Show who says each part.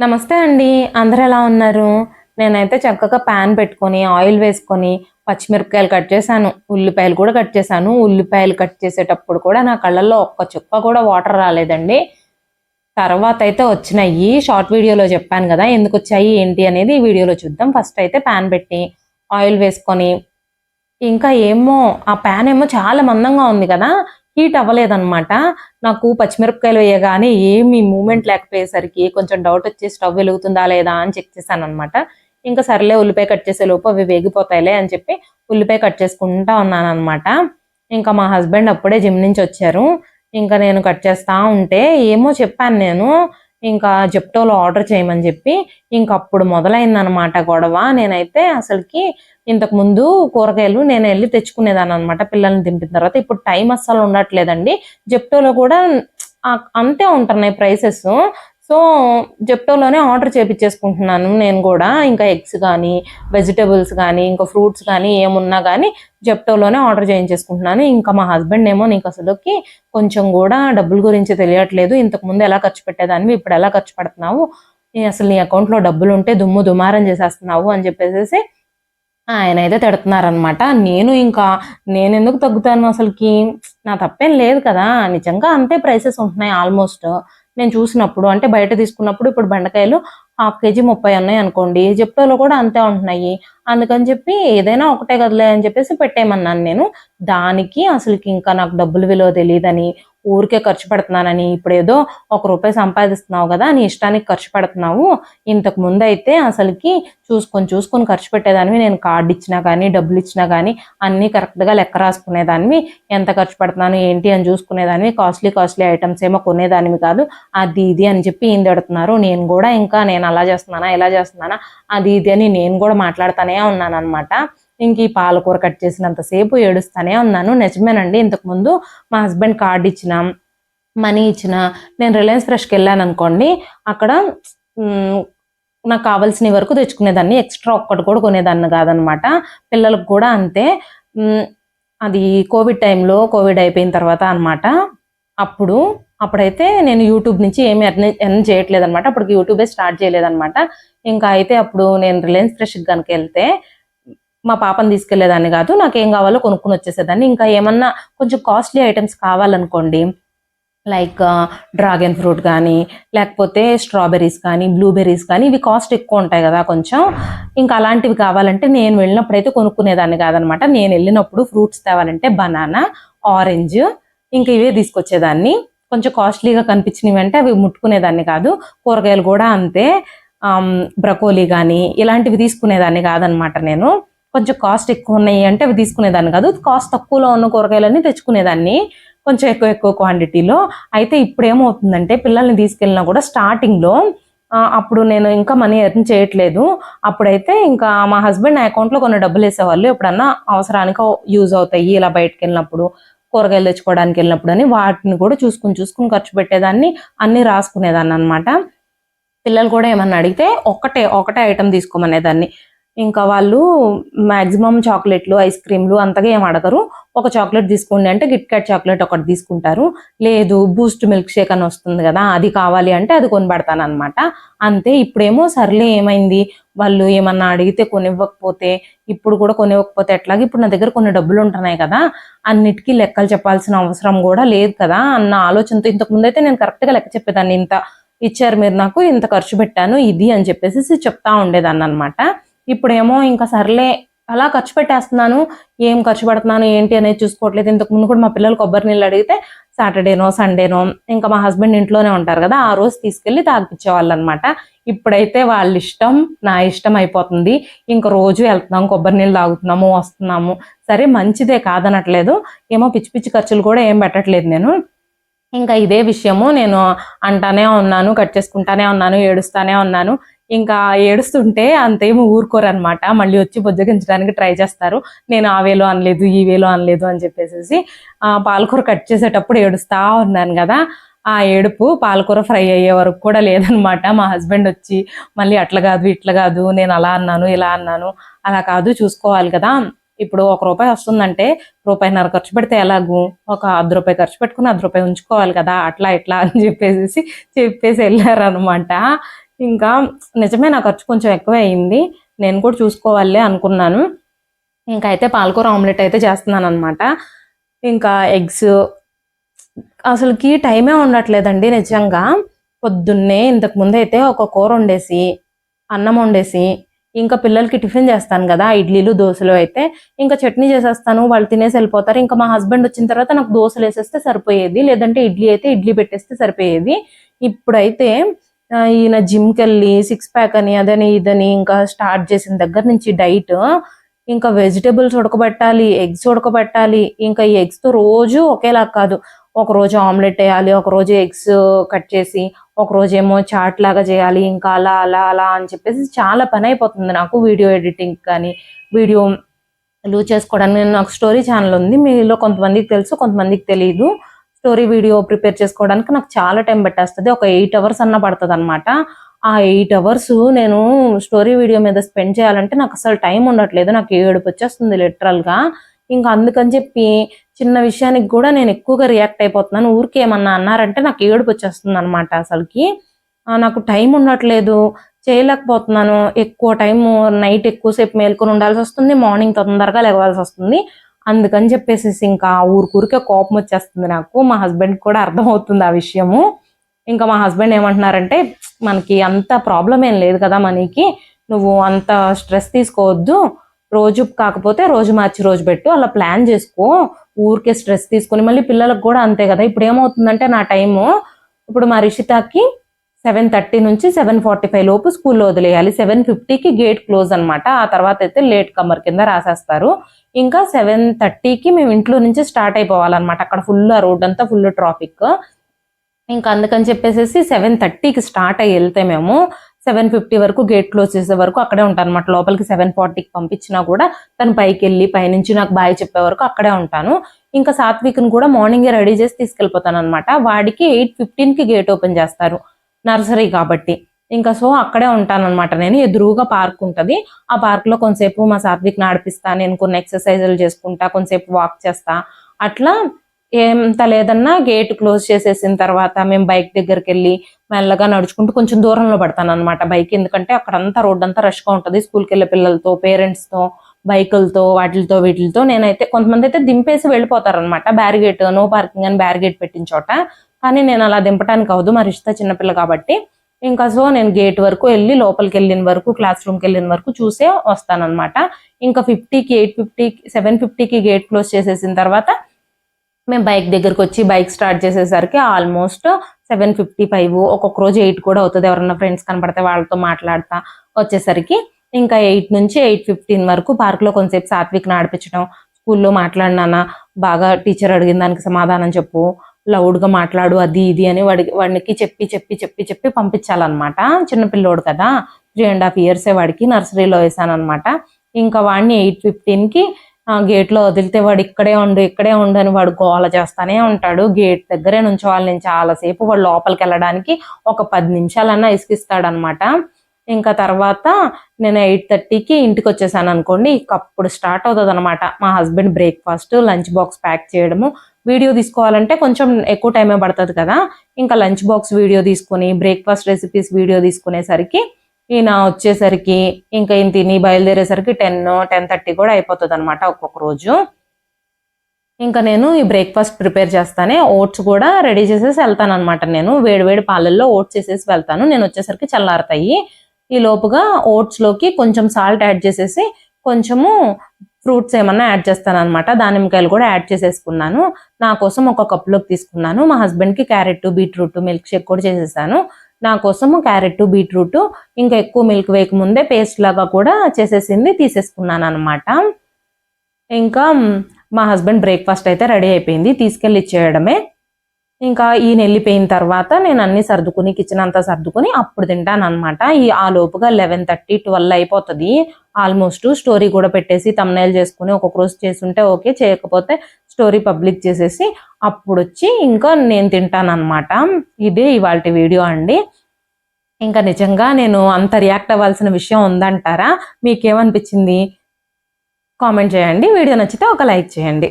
Speaker 1: నమస్తే అండి. అందరు ఎలా ఉన్నారు? నేనైతే చక్కగా ప్యాన్ పెట్టుకొని ఆయిల్ వేసుకొని పచ్చిమిరపకాయలు కట్ చేశాను. ఉల్లిపాయలు కూడా కట్ చేశాను. ఉల్లిపాయలు కట్ చేసేటప్పుడు కూడా నా కళ్ళల్లో ఒక్క చుక్క కూడా వాటర్ రాలేదండి. తర్వాత అయితే వచ్చినాయి. షార్ట్ వీడియోలో చెప్పాను కదా ఎందుకు వచ్చాయి ఏంటి అనేది ఈ వీడియోలో చూద్దాం. ఫస్ట్ అయితే ప్యాన్ పెట్టి ఆయిల్ వేసుకొని ఇంకా ఏమో ఆ ప్యాన్ ఏమో చాలా మందంగా ఉంది కదా. హీట్ అవ్వలేదన్నమాట. నాకు పచ్చిమిరపకాయలు వేయగానే ఏమి మూమెంట్ లేకపోయేసరికి కొంచెం డౌట్ వచ్చి స్టవ్ వెలుగుతుందా లేదా అని చెక్ చేశాను అనమాట ఇంకా సర్లే ఉల్లిపాయ కట్ చేసే లోపు అవి వేగిపోతాయిలే అని చెప్పి ఉల్లిపాయ కట్ చేసుకుంటా ఉన్నాను అనమాట ఇంకా మా హస్బెండ్ అప్పుడే జిమ్ నుంచి వచ్చారు. ఇంకా నేను కట్ చేస్తా ఉంటే ఏమో చెప్పాను నేను. ఇంకా జెప్టోలో ఆర్డర్ చేయమని చెప్పి ఇంకప్పుడు మొదలైందనమాట గొడవ. నేనైతే అసలుకి ఇంతకు ముందు కూరగాయలు నేను వెళ్ళి తెచ్చుకునేదాన్ని అనమాట పిల్లల్ని దింపిన తర్వాత ఇప్పుడు టైం అస్సలు ఉండట్లేదండి. జెప్టోలో కూడా అంతే ఉంటున్నాయి ప్రైసెస్ సో జెప్టోలోనే ఆర్డర్ చేపించేసుకుంటున్నాను నేను కూడా. ఇంకా ఎగ్స్ కానీ వెజిటబుల్స్ కానీ ఇంకా ఫ్రూట్స్ కానీ ఏమున్నా కానీ జెప్టోలోనే ఆర్డర్ చేయించేసుకుంటున్నాను. ఇంకా మా హస్బెండ్ ఏమో నీకు అసలుకి కొంచెం కూడా డబ్బుల గురించి తెలియట్లేదు. ఇంతకు ముందు ఎలా ఖర్చు పెట్టేదాన్ని ఇప్పుడు ఎలా ఖర్చు పెడుతున్నావు? అసలు నీ అకౌంట్లో డబ్బులు ఉంటే దుమ్ము దుమారం చేసేస్తున్నావు అని చెప్పేసి ఆయన అయితే తిడుతున్నారనమాట నేను ఇంకా నేను ఎందుకు తగ్గుతాను అసలుకి? నా తప్పేం లేదు కదా. నిజంగా అంతే ప్రైసెస్ ఉంటున్నాయి ఆల్మోస్ట్. నేను చూసినప్పుడు అంటే బయట తీసుకున్నప్పుడు ఇప్పుడు బెండకాయలు హాఫ్ కేజీ ముప్పై ఉన్నాయి అనుకోండి. జెప్టోలో కూడా అంతే ఉంటున్నాయి. అందుకని చెప్పి ఏదైనా ఒకటే కదలే అని చెప్పేసి పెట్టేయమన్నాను నేను. దానికి అసలుకి ఇంకా నాకు డబ్బులు విలువ తెలియదని ఊరికే ఖర్చు పెడుతున్నానని ఇప్పుడు ఏదో ఒక రూపాయి సంపాదిస్తున్నావు కదా నీ ఇష్టానికి ఖర్చు పెడుతున్నావు. ఇంతకు ముందు అయితే అసలుకి చూసుకొని చూసుకొని ఖర్చు పెట్టేదానివి నేను కార్డు ఇచ్చినా కానీ డబ్బులు ఇచ్చినా కానీ అన్నీ కరెక్ట్గా లెక్క రాసుకునేదానివి. ఎంత ఖర్చు పెడుతున్నాను ఏంటి అని చూసుకునేదానివి. కాస్ట్లీ కాస్ట్లీ ఐటమ్స్ ఏమో కొనేదానివి కాదు. అది ఇది అని చెప్పి ఏం తిడుతున్నారు. నేను కూడా ఇంకా నేను అలా చేస్తున్నానా ఇలా చేస్తున్నానా అది ఇది అని నేను కూడా మాట్లాడుతానే ఉన్నాను అనమాట ఇంక ఈ పాలకూర కట్ చేసినంతసేపు ఏడుస్తానే ఉన్నాను. నిజమేనండి ఇంతకుముందు మా హస్బెండ్ కార్డు ఇచ్చిన మనీ ఇచ్చిన నేను రిలయన్స్ ఫ్రెష్కి వెళ్ళాను అనుకోండి అక్కడ నాకు కావాల్సిన వరకు తెచ్చుకునేదాన్ని. ఎక్స్ట్రా ఒక్కటి కూడా కొనేదాన్ని కాదనమాట. పిల్లలకు కూడా అంతే. అది కోవిడ్ టైంలో కోవిడ్ అయిపోయిన తర్వాత అనమాట. అప్పుడు అప్పుడైతే నేను యూట్యూబ్ నుంచి ఏమి ఎర్న్ ఎర్న్ చేయట్లేదు అనమాట అప్పటికి యూట్యూబే స్టార్ట్ చేయలేదనమాట. ఇంకా అయితే అప్పుడు నేను రిలయన్స్ ఫ్రెష్కి కనుక వెళ్తే మా పాపని తీసుకెళ్ళేదాన్ని కాదు నాకు ఏం కావాలో కొనుక్కుని వచ్చేసేదాన్ని. ఇంకా ఏమన్నా కొంచెం కాస్ట్లీ ఐటమ్స్ కావాలనుకోండి లైక్ డ్రాగన్ ఫ్రూట్ కానీ లేకపోతే స్ట్రాబెర్రీస్ కానీ బ్లూబెర్రీస్ కానీ ఇవి కాస్ట్ ఎక్కువ ఉంటాయి కదా కొంచెం. ఇంకా అలాంటివి కావాలంటే నేను వెళ్ళినప్పుడు అయితే కొనుక్కునేదాన్ని కాదనమాట. నేను వెళ్ళినప్పుడు ఫ్రూట్స్ తేవాలంటే బనానా ఆరెంజ్ ఇంకా ఇవే తీసుకొచ్చేదాన్ని. కొంచెం కాస్ట్లీగా కనిపించినవి అంటే అవి ముట్టుకునేదాన్ని కాదు. కూరగాయలు కూడా అంతే. బ్రకోలీ కానీ ఇలాంటివి తీసుకునేదాన్ని కాదనమాట నేను. కొంచెం కాస్ట్ ఎక్కువ ఉన్నాయి అంటే అవి తీసుకునేదాన్ని కాదు. కాస్ట్ తక్కువలో ఉన్న కూరగాయలన్నీ తెచ్చుకునేదాన్ని కొంచెం ఎక్కువ ఎక్కువ క్వాంటిటీలో అయితే ఇప్పుడు ఏమవుతుందంటే పిల్లల్ని తీసుకెళ్ళినా కూడా స్టార్టింగ్లో అప్పుడు నేను ఇంకా మనీ ఎర్న్ చేయట్లేదు. అప్పుడైతే ఇంకా మా హస్బెండ్ నా అకౌంట్లో కొన్ని డబ్బులు వేసేవాళ్ళు. ఎప్పుడన్నా అవసరానికి యూజ్ అవుతాయి. ఇలా బయటకు వెళ్ళినప్పుడు కూరగాయలు తెచ్చుకోవడానికి వెళ్ళినప్పుడు అని వాటిని కూడా చూసుకుని చూసుకుని ఖర్చు పెట్టేదాన్ని. అన్ని రాసుకునేదాన్ని అనమాట పిల్లలు కూడా ఏమన్నా అడిగితే ఒకటే ఒకటే ఐటెం తీసుకోమనేదాన్ని. ఇంకా వాళ్ళు మాక్సిమం చాక్లెట్లు ఐస్ క్రీమ్లు అంతగా ఏం అడగరు. ఒక చాక్లెట్ తీసుకోండి అంటే కిట్ క్యాట్ చాక్లెట్ ఒకటి తీసుకుంటారు. లేదు బూస్ట్ మిల్క్ షేక్ అని వస్తుంది కదా అది కావాలి అంటే అది కొనిపెడతాను అనమాట అంతే ఇప్పుడేమో సర్లే ఏమైంది? వాళ్ళు ఏమన్నా అడిగితే కొనివ్వకపోతే ఇప్పుడు కూడా కొనివ్వకపోతే ఎట్లాగే? ఇప్పుడు నా దగ్గర కొన్ని డబ్బులు ఉంటున్నాయి కదా అన్నిటికీ లెక్కలు చెప్పాల్సిన అవసరం కూడా లేదు కదా అన్న ఆలోచనతో ఇంతకు ముందు అయితే నేను కరెక్ట్గా లెక్క చెప్పేదాన్ని. ఇంత ఇచ్చారు మీరు నాకు ఇంత ఖర్చు పెట్టాను ఇది అని చెప్పేసి చెప్తా ఉండేదాన్ని అనమాట ఇప్పుడేమో ఇంకా సర్లే అలా ఖర్చు పెట్టేస్తున్నాను ఏం ఖర్చు పెడుతున్నాను ఏంటి అనేది చూసుకోవట్లేదు. ఇంతకు ముందు కూడా మా పిల్లలు కొబ్బరి నీళ్ళు అడిగితే సాటర్డేనో సండేనో ఇంకా మా హస్బెండ్ ఇంట్లోనే ఉంటారు కదా ఆ రోజు తీసుకెళ్ళి తాగిపించేవాళ్ళు అనమాట ఇప్పుడైతే వాళ్ళ ఇష్టం నా ఇష్టం అయిపోతుంది. ఇంకా రోజు వెళ్తున్నాం కొబ్బరి నీళ్ళు తాగుతున్నాము వస్తున్నాము. సరే మంచిదే కాదనట్లేదు. ఏమో పిచ్చి పిచ్చి ఖర్చులు కూడా ఏం పెట్టట్లేదు నేను. ఇంకా ఇదే విషయము నేను అంటానే ఉన్నాను కట్ చేసుకుంటానే ఉన్నాను ఏడుస్తానే ఉన్నాను. ఇంకా ఏడుస్తుంటే అంతేమి ఊరుకోరు అనమాట మళ్ళీ వచ్చి బుజ్జగించడానికి ట్రై చేస్తారు. నేను ఆ వేలో అనలేదు ఈ వేలో అనలేదు అని చెప్పేసి పాలకూర కట్ చేసేటప్పుడు ఏడుస్తా ఉన్నాను కదా. ఆ ఏడుపు పాలకూర ఫ్రై అయ్యే వరకు కూడా లేదనమాట మా హస్బెండ్ వచ్చి మళ్ళీ అట్లా కాదు ఇట్లా కాదు నేను అలా అన్నాను ఇలా అన్నాను. అలా కాదు చూసుకోవాలి కదా. ఇప్పుడు ఒక రూపాయి వస్తుందంటే రూపాయిన్నర ఖర్చు పెడితే ఎలాగూ? ఒక అర్ధ రూపాయి ఖర్చు పెట్టుకుని అర్ధ రూపాయి ఉంచుకోవాలి కదా. అట్లా ఇట్లా అని చెప్పేసి చెప్పేసి వెళ్ళారనమాట ఇంకా నిజమే నా ఖర్చు కొంచెం ఎక్కువ అయింది. నేను కూడా చూసుకోవాలి అనుకున్నాను. ఇంకా అయితే పాలకూర ఆమ్లెట్ అయితే చేస్తున్నాను అనమాట ఇంకా ఎగ్స్ అసలుకి టైమే ఉండట్లేదండి నిజంగా. పొద్దున్నే ఇంతకు ముందు అయితే ఒక కూర వండేసి అన్నం వండేసి ఇంకా పిల్లలకి టిఫిన్ చేస్తాను కదా ఇడ్లీలు దోశలు అయితే. ఇంకా చట్నీ చేసేస్తాను వాళ్ళు తినేసి వెళ్ళిపోతారు. ఇంకా మా హస్బెండ్ వచ్చిన తర్వాత నాకు దోశలు వేసేస్తే సరిపోయేది. లేదంటే ఇడ్లీ అయితే ఇడ్లీ పెట్టేస్తే సరిపోయేది. ఇప్పుడైతే ఈయన జిమ్కి వెళ్ళి సిక్స్ ప్యాక్ అని అదని ఇదని ఇంకా స్టార్ట్ చేసిన దగ్గర నుంచి డైట్ ఇంకా వెజిటేబుల్స్ ఉడకబెట్టాలి ఎగ్స్ ఉడకబెట్టాలి ఇంకా ఈ ఎగ్స్తో తో రోజు ఒకేలా కాదు. ఒక రోజు ఆమ్లెట్ వేయాలి ఒక రోజు ఎగ్స్ కట్ చేసి ఒక రోజు ఏమో చాట్ లాగా చేయాలి ఇంకా అలా అలా అలా అని చెప్పేసి చాలా పని అయిపోతుంది నాకు వీడియో ఎడిటింగ్ కానీ వీడియో లూజ్ చేసుకోవడానికి. నాకు స్టోరీ ఛానల్ ఉంది మీలో కొంతమందికి తెలుసు కొంతమందికి తెలియదు స్టోరీ వీడియో ప్రిపేర్ చేసుకోవడానికి నాకు చాలా టైం పెట్టేస్తుంది. ఒక ఎయిట్ అవర్స్ అన్న పడుతుంది అనమాట ఆ ఎయిట్ అవర్స్ నేను స్టోరీ వీడియో మీద స్పెండ్ చేయాలంటే నాకు అసలు టైం ఉండట్లేదు. నాకు ఏడుపు వచ్చేస్తుంది లిటరల్గా ఇంకా అందుకని చెప్పి చిన్న విషయానికి కూడా నేను ఎక్కువగా రియాక్ట్ అయిపోతున్నాను. ఊరికి ఏమన్నా అన్నారంటే నాకు ఏడుపు వచ్చేస్తుంది అనమాట అసలుకి నాకు టైం ఉండట్లేదు. చేయలేకపోతున్నాను. ఎక్కువ టైం నైట్ ఎక్కువసేపు మేల్కొని ఉండాల్సి వస్తుంది. మార్నింగ్ తొందరగా లేవాల్సి వస్తుంది. అందుకని చెప్పేసి ఇంకా ఊరికూరికే కోపం వచ్చేస్తుంది నాకు. మా హస్బెండ్ కూడా అర్థమవుతుంది ఆ విషయము. ఇంకా మా హస్బెండ్ ఏమంటున్నారంటే మనకి అంత ప్రాబ్లం ఏం లేదు కదా మనకి. నువ్వు అంత స్ట్రెస్ తీసుకోవద్దు. రోజు కాకపోతే రోజు మార్చి రోజు పెట్టు. అలా ప్లాన్ చేసుకో. ఊరికే స్ట్రెస్ తీసుకొని మళ్ళీ పిల్లలకు కూడా అంతే కదా. ఇప్పుడు ఏమవుతుందంటే నా టైము ఇప్పుడు మా రిషితాకి సెవెన్ థర్టీ నుంచి సెవెన్ ఫార్టీ ఫైవ్ లోపు స్కూల్లో వదిలేయాలి. సెవెన్ ఫిఫ్టీకి గేట్ క్లోజ్ అనమాట ఆ తర్వాత అయితే లేట్ కమర్ కింద రాసేస్తారు. ఇంకా సెవెన్ థర్టీకి మేము ఇంట్లో నుంచి స్టార్ట్ అయిపోవాలన్నమాట. అక్కడ ఫుల్ ఆ రోడ్ అంతా ఫుల్ ట్రాఫిక్. ఇంకా అందుకని చెప్పేసి సెవెన్ థర్టీకి స్టార్ట్ అయ్యి వెళ్తే మేము సెవెన్ ఫిఫ్టీ వరకు గేట్ క్లోజ్ చేసే వరకు అక్కడే ఉంటాను అనమాట లోపలికి సెవెన్ ఫార్టీకి పంపించినా కూడా తను పైకి వెళ్ళి పైనుంచి నాకు బాయ్ చెప్పే వరకు అక్కడే ఉంటాను. ఇంకా సాత్విక్ని కూడా మార్నింగే రెడీ చేసి తీసుకెళ్ళిపోతాను అనమాట వాడికి ఎయిట్ ఫిఫ్టీన్కి గేట్ ఓపెన్ చేస్తారు. నర్సరీ కాబట్టి. ఇంకా సో అక్కడే ఉంటానన్నమాట నేను. ఎదురుగా పార్క్ ఉంటది. ఆ పార్క్లో కొంతసేపు మా సాత్విక్ నడిపిస్తా నేను కొన్ని ఎక్సర్సైజులు చేసుకుంటా కొంతసేపు వాక్ చేస్తా. అట్లా ఎంత లేదన్నా గేట్ క్లోజ్ చేసేసిన తర్వాత మేము బైక్ దగ్గరికి వెళ్ళి మెల్లగా నడుచుకుంటూ కొంచెం దూరంలో పడతాను అనమాట బైక్. ఎందుకంటే అక్కడంతా రోడ్ అంతా రష్గా ఉంటది. స్కూల్కి వెళ్ళే పిల్లలతో పేరెంట్స్తో బైకులతో వాటితో వీటితో నేనైతే కొంతమంది అయితే దింపేసి వెళ్ళిపోతారనమాట బ్యారిగేట్ నో పార్కింగ్ అని బ్యారిగేట్ పెట్టిన చోట. కానీ నేను అలా దింపడానికి అవదు మరి ఇష్ట చిన్నపిల్ల కాబట్టి. ఇంకా సో నేను గేట్ వరకు వెళ్ళి లోపలికి వెళ్ళిన వరకు క్లాస్ రూమ్కి వెళ్ళిన వరకు చూసే వస్తానమాట ఇంకా ఫిఫ్టీకి ఎయిట్ ఫిఫ్టీకి సెవెన్ ఫిఫ్టీకి గేట్ క్లోజ్ చేసేసిన తర్వాత మేము బైక్ దగ్గరకు వచ్చి బైక్ స్టార్ట్ చేసేసరికి ఆల్మోస్ట్ సెవెన్ ఫిఫ్టీ ఫైవ్ ఒక్కొక్క రోజు ఎయిట్ కూడా అవుతుంది. ఎవరన్నా ఫ్రెండ్స్ కనపడితే వాళ్ళతో మాట్లాడతా వచ్చేసరికి. ఇంకా ఎయిట్ నుంచి ఎయిట్ ఫిఫ్టీన్ వరకు పార్క్లో కొంతసేపు సాత్విక్ ఆడిపించడం స్కూల్లో మాట్లాడినానా బాగా టీచర్ అడిగిన దానికి సమాధానం చెప్పు లౌడ్గా మాట్లాడు అది ఇది అని వాడి వాడికి చెప్పి చెప్పి చెప్పి చెప్పి పంపించాలన్నమాట. చిన్నపిల్లోడు కదా త్రీ అండ్ హాఫ్ ఇయర్సే వాడికి నర్సరీలో వేసాను అనమాట ఇంకా వాడిని ఎయిట్ ఫిఫ్టీన్కి గేట్లో వదిలితే వాడు ఇక్కడే ఉండు ఇక్కడే ఉండు అని వాడు గోల చేస్తానే ఉంటాడు. గేట్ దగ్గరే నుంచోవాలి నేను చాలాసేపు వాడు లోపలికి వెళ్ళడానికి ఒక పది నిమిషాలన్నా ఇసుకిస్తాడనమాట ఇంకా తర్వాత నేను ఎయిట్ థర్టీకి ఇంటికి వచ్చేసాను అనుకోండి ఇక అప్పుడు స్టార్ట్ అవుతుంది అనమాట మా husband breakfast lunch box pack చేయడము వీడియో తీసుకోవాలంటే కొంచెం ఎక్కువ టైమే పడుతుంది కదా. ఇంకా లంచ్ బాక్స్ వీడియో తీసుకొని బ్రేక్ఫాస్ట్ రెసిపీస్ వీడియో తీసుకునేసరికి ఈయన వచ్చేసరికి ఇంకా ఈయన తిని బయలుదేరేసరికి టెన్ టెన్ థర్టీ కూడా అయిపోతుంది అనమాట ఒక్కొక్క రోజు. ఇంకా నేను ఈ బ్రేక్ఫాస్ట్ ప్రిపేర్ చేస్తానే ఓట్స్ కూడా రెడీ చేసేసి వెళ్తాను అనమాట నేను వేడివేడి పాలల్లో ఓట్స్ చేసేసి వెళ్తాను. నేను వచ్చేసరికి చల్లారుతాయి. ఈ లోపుగా ఓట్స్లోకి కొంచెం సాల్ట్ యాడ్ చేసేసి కొంచెము ఫ్రూట్స్ ఏమన్నా యాడ్ చేస్తాను అనమాట దానిమ్మకాయలు కూడా యాడ్ చేసేసుకున్నాను. నా కోసం ఒక కప్లోకి తీసుకున్నాను. మా హస్బెండ్కి క్యారెట్ బీట్రూట్ మిల్క్ షేక్ కూడా చేసేసాను. నా కోసము క్యారెట్ బీట్రూట్ ఇంకా ఎక్కువ మిల్క్ వేయకముందే పేస్ట్ లాగా కూడా చేసేసింది తీసేసుకున్నాను అనమాట ఇంకా మా హస్బెండ్ బ్రేక్ఫాస్ట్ అయితే రెడీ అయిపోయింది. తీసుకెళ్ళి ఇచ్చేయడమే. ఇంకా ఈయన వెళ్ళిపోయిన తర్వాత నేను అన్ని సర్దుకుని కిచెన్ అంతా సర్దుకుని అప్పుడు తింటాను అనమాట ఈ ఆ లోపుగా లెవెన్ థర్టీ ట్వెల్వ్ అయిపోతుంది. ఆల్మోస్ట్ స్టోరీ కూడా పెట్టేసి తమ్నైల్ చేసుకుని ఒక్కొక్క రోజు చేస్తుంటే ఓకే చేయకపోతే స్టోరీ పబ్లిక్ చేసేసి అప్పుడు వచ్చి ఇంకా నేను తింటాను అనమాట ఇదే ఇవాళ వీడియో అండి. ఇంకా నిజంగా నేను అంత రియాక్ట్ అవ్వాల్సిన విషయం ఉందంటారా? మీకేమనిపించింది? కామెంట్ చేయండి. వీడియో నచ్చితే ఒక లైక్ చేయండి.